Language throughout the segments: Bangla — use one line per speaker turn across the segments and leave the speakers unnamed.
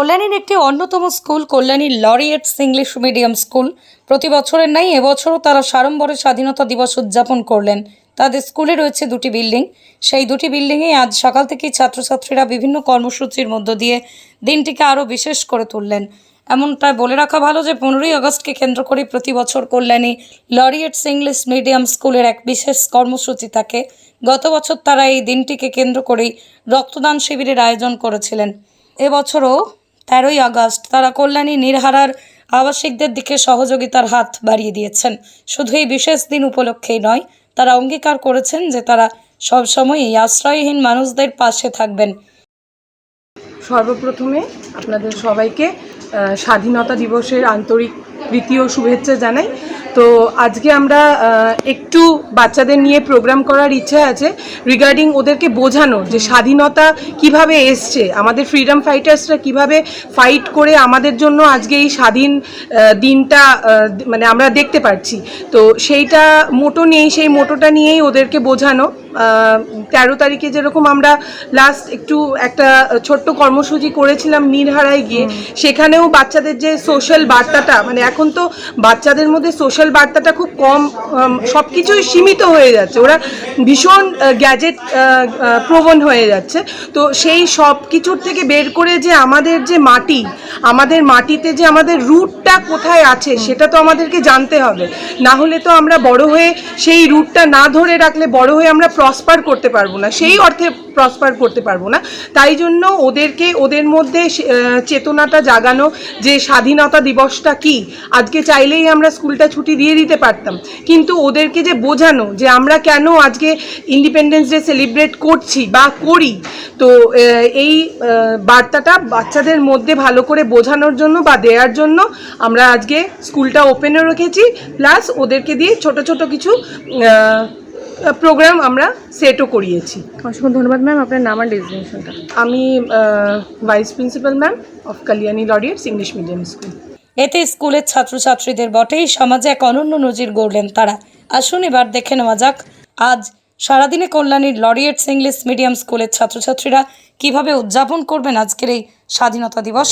কল্যাণীর একটি অন্যতম স্কুল কল্যাণীর লরিয়েটস ইংলিশ মিডিয়াম স্কুল। প্রতি বছরের নাই এবছরও তারা সাড়ম্বরে স্বাধীনতা দিবস উদযাপন করলেন। তাদের স্কুলে রয়েছে দুটি বিল্ডিং। সেই দুটি বিল্ডিংয়ে আজ সকাল থেকেই ছাত্রছাত্রীরা বিভিন্ন কর্মসূচির মধ্য দিয়ে দিনটিকে আরও বিশেষ করে তুললেন। এমনটাই বলে রাখা ভালো যে পনেরোই আগস্টকে কেন্দ্র করে প্রতি বছর কল্যাণী লরিয়েটস ইংলিশ মিডিয়াম স্কুলের এক বিশেষ কর্মসূচি থাকে। গত বছর তারা এই দিনটিকে কেন্দ্র করেই রক্তদান শিবিরের আয়োজন করেছিলেন। এবছরও তেরোই আগস্ট তারা কল্যাণী নিরহারার আবাসিকদের দিকে সহযোগিতার হাত বাড়িয়ে দিয়েছেন। শুধু এই বিশেষ দিন উপলক্ষেই নয়, তারা অঙ্গীকার করেছেন যে তারা সবসময়ই আশ্রয়হীন মানুষদের পাশে থাকবেন।
সর্বপ্রথমে আপনাদের সবাইকে স্বাধীনতা দিবসের আন্তরিক ও শুভেচ্ছা জানাই। তো আজকে আমরা একটু বাচ্চাদের নিয়ে প্রোগ্রাম করার ইচ্ছা আছে রিগার্ডিং ওদেরকে বোঝানো যে স্বাধীনতা কীভাবে এসছে, আমাদের ফ্রিডম ফাইটার্সরা কীভাবে ফাইট করে আমাদের জন্য আজকে এই স্বাধীন দিনটা মানে আমরা দেখতে পাচ্ছি তো সেইটা মোটো নেই সেই মোটোটা নিয়েই ওদেরকে বোঝানো। তেরো তারিখে যেরকম আমরা লাস্ট একটু একটা ছোট্ট কর্মসূচি করেছিলাম নিরহারায় গিয়ে সেখানেও বাচ্চাদের যে সোশ্যাল বার্তাটা মানে এখন তো বাচ্চাদের মধ্যে সোশ্যাল বার্তাটা খুব কম সব কিছুই সীমিত হয়ে যাচ্ছে। ওরা ভীষণ গ্যাজেট প্রবণ হয়ে যাচ্ছে। তো সেই সব কিছুর থেকে বের করে যে আমাদের যে মাটি আমাদের মাটিতে যে আমাদের রুটটা কোথায় আছে সেটা তো আমাদেরকে জানতে হবে। না হলে তো আমরা বড় হয়ে সেই রুটটা না ধরে রাখলে বড় হয়ে আমরা প্রসপার করতে পারব না। সেই অর্থে প্রসপার করতে পারব না। তাই জন্য ওদেরকে, ওদের মধ্যে চেতনাটা জাগানো, যে স্বাধীনতা দিবসটা কি? আজকে চাইলেই আমরা স্কুলটা ছুটি দিয়ে দিতে পারতাম। কিন্তু ওদেরকে যে বোঝানো, যে আমরা কেন আজকে ইন্ডিপেন্ডেন্স ডে সেলিব্রেট করছি বা করি, তো এই বার্তাটা বাচ্চাদের মধ্যে ভালো করে বোঝানোর জন্য বা দেওয়ার জন্য আমরা আজকে স্কুলটা ওপেনও রেখেছি। প্লাস ওদেরকে দিয়ে ছোট ছোট কিছু প্রোগ্রাম আমরা সেটও করিয়েছি।
অসংখ্য ধন্যবাদ ম্যাম আপনার নাম আর ডেজিগনেশনটা
আমি vice principal ma'am of Kalyani Laureates English medium school
এতে স্কুলের ছাত্রছাত্রীদের বটেই সমাজে এক অনন্য নজির গড়লেন তারা। আসুন এবার দেখে নেওয়া যাক আজ সারাদিনে কল্যাণীর লরিয়েটস ইংলিশ মিডিয়াম স্কুলের ছাত্রছাত্রীরা কীভাবে উদযাপন করবেন আজকের এই স্বাধীনতা দিবস।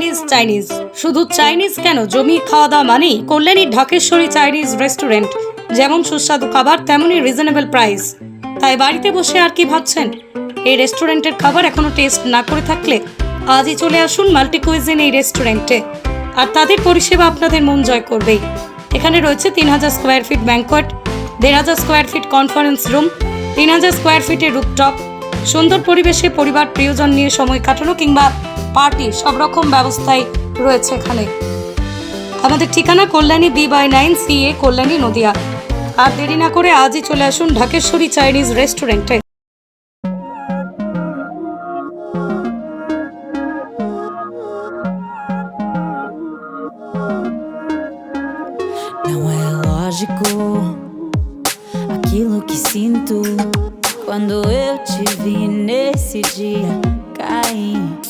চাইনিজ চাইনিজ শুধু চাইনিজ কেন? জমি খাওয়া দাওয়া মানেই কল্যাণী ঢাকেশ্বরী চাইনিজ রেস্টুরেন্ট যেমন সুস্বাদু খাবার, তেমনই রিজনেবল প্রাইস তাই বাড়িতে বসে আর কি ভাবছেন? এই রেস্টুরেন্টের খাবার এখনও টেস্ট না করে থাকলে আজই চলে আসুন মাল্টি কুইজিন এই রেস্টুরেন্টে আর তাদের পরিষেবা আপনাদের মন জয় করবেই। এখানে রয়েছে তিন হাজার স্কোয়ার ফিট ব্যাঙ্কোয়েট দেড় হাজার স্কোয়ার ফিট কনফারেন্স রুম তিন হাজার স্কোয়ার ফিটের রুপটপ সুন্দর পরিবেশে পরিবার প্রিয়জন নিয়ে সময় কাটানো কিংবা পার্টি, সব রকম ব্যবস্থাই রয়েছে এখানে। আমাদের ঠিকানা Kalyani B by nine, C A Kalyani Nadia. আর দেরি না করে আজই চলে আসুন ঢাকেশ্বরী চাইনিজ রেস্টুরেন্টে।
Aquilo que sinto quando eu te vi nesse dia cair.